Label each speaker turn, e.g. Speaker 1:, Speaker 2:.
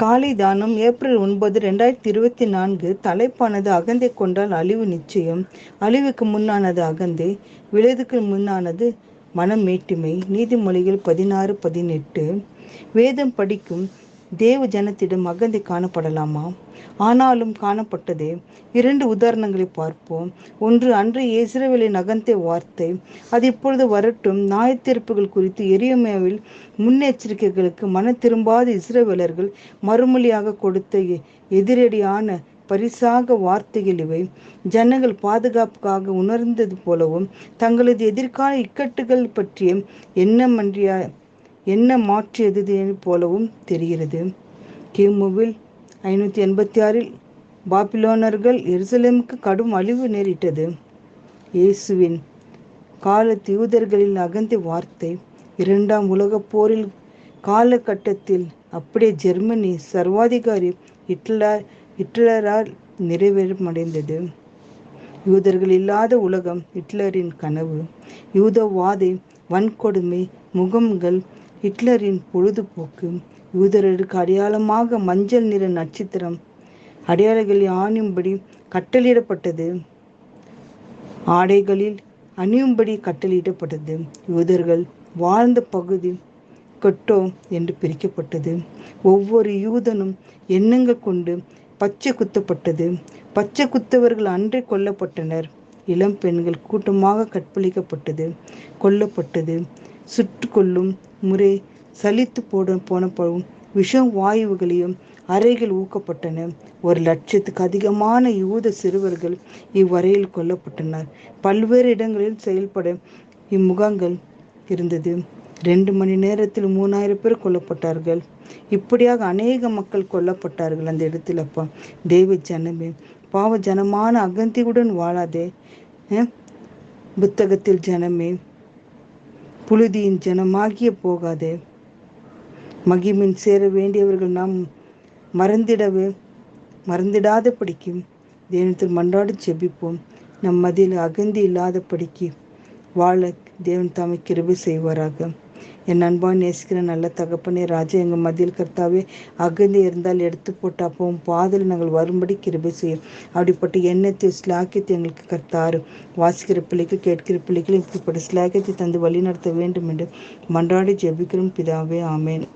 Speaker 1: காலை தானம் ஏப்ரல் ஒன்பது ரெண்டாயிரத்தி இருபத்தி நான்கு தலைப்பானது அகந்தை கொண்டால் அழிவு நிச்சயம். அழிவுக்கு முன்னானது அகந்தை விளைவுக்கு முன்னானது மனம் மேட்டுமை நீதிமொழிகள் பதினாறு பதினெட்டு. வேதம் படிக்கும் தேவ ஜனத்திடம் அகந்தை காணப்படலாமா? ஆனாலும் காணப்பட்டதே. இரண்டு உதாரணங்களை பார்ப்போம். ஒன்று அன்றைய இஸ்ரேவேலின் அகந்தை வார்த்தை. அது இப்பொழுது வரட்டும். நியாயத்தீர்ப்புகள் குறித்து எரியமேவில் முன்னெச்சரிக்கைகளுக்கு மன திரும்பாத இஸ்ரேவேலர்கள் மறுமொழியாக கொடுத்த எதிரடியான பரிசாக வார்த்தைகள் இவை. ஜனங்கள் பாதுகாப்புக்காக உணர்ந்தது போலவும் தங்களது எதிர்கால இக்கட்டுகள் பற்றிய எண்ணமன்றிய என்ன மாற்றியது போலவும் தெரிகிறது. கிமுவில் ஐநூற்றி எண்பத்தி ஆறில் பாபிலோனர்கள் எருசலேமுக்கு கடும் அழிவு நேரிட்டது. இயேசுவின் கால யூதர்களின் அகந்தி வார்த்தை இரண்டாம் உலகப் போரில் காலகட்டத்தில் அப்படியே ஜெர்மனி சர்வாதிகாரி ஹிட்லர் ஹிட்லரால் நிறைவேறமடைந்தது யூதர்கள் இல்லாத உலகம் ஹிட்லரின் கனவு. யூதவாதை வன்கொடுமை முகம்கள் ஹிட்லரின் பொழுதுபோக்கு யூதருக்கு அடையாளமாக மஞ்சள் நிற நட்சத்திரம். அடையாளங்களை ஆணியும்படி கட்டளையிடப்பட்டது. ஆடைகளில் அணியும்படி கட்டளையிடப்பட்டது. யூதர்கள் வாழ்ந்த பகுதி கெட்டோ என்று பிரிக்கப்பட்டது. ஒவ்வொரு யூதனும் எண்ணங்கள் கொண்டு பச்சை குத்தப்பட்டது. பச்சை குத்தவர்கள் அன்றே கொல்லப்பட்டனர். இளம் பெண்கள் கூட்டமாக கற்பழிக்கப்பட்டது கொல்லப்பட்டது. சுட்டு கொள்ளும் முறை சலித்து போட போனப்படும் விஷம் வாயுகளையும் அறைகள் ஊக்கப்பட்டன. ஒரு லட்சத்துக்கு அதிகமான யூத சிறுவர்கள் இவ்வரையில் கொல்லப்பட்டனர். பல்வேறு இடங்களில் செயல்பட இம்முகங்கள் இருந்தது. ரெண்டு மணி நேரத்தில் மூணாயிரம் பேர் கொல்லப்பட்டார்கள். இப்படியாக அநேக மக்கள் கொல்லப்பட்டார்கள் அந்த இடத்துல. அப்பா தெய்வ ஜனமே பாவ ஜனமான அகந்தியுடன் வாழாதே புத்தகத்தில் ஜனமே புழுதியின் ஜனமாகிய போகாதே. மகிமின் சேர வேண்டியவர்கள் நாம் மறந்திடவே மறந்திடாத படிக்கும் தேவனத்தில் மன்றாடி செபிப்போம் நம் மதியில் அகந்தி இல்லாத படிக்கு வாழ தேவன் தாமை கிருபி செய்வாராக. என் அன்பான் நேசிக்கிற நல்ல தகப்பனே ராஜா எங்கள் மத்தியில் கர்த்தாவே அகந்தி இருந்தால் எடுத்து போட்டு அப்பவும் பாதல் நாங்கள் வரும்படி கிருபை செய்யும். அப்படிப்பட்ட எண்ணத்தை ஸ்லாக்கியத்தை எங்களுக்கு கர்த்தாரு. வாசிக்கிற பிள்ளைக்கு கேட்கிற பிள்ளைகளும் இப்படிப்பட்ட ஸ்லாக்கியத்தை தந்து வழி நடத்த வேண்டும் என்று மன்றாடி ஜெபிக்கிறோம். பிதாவே ஆமேன்.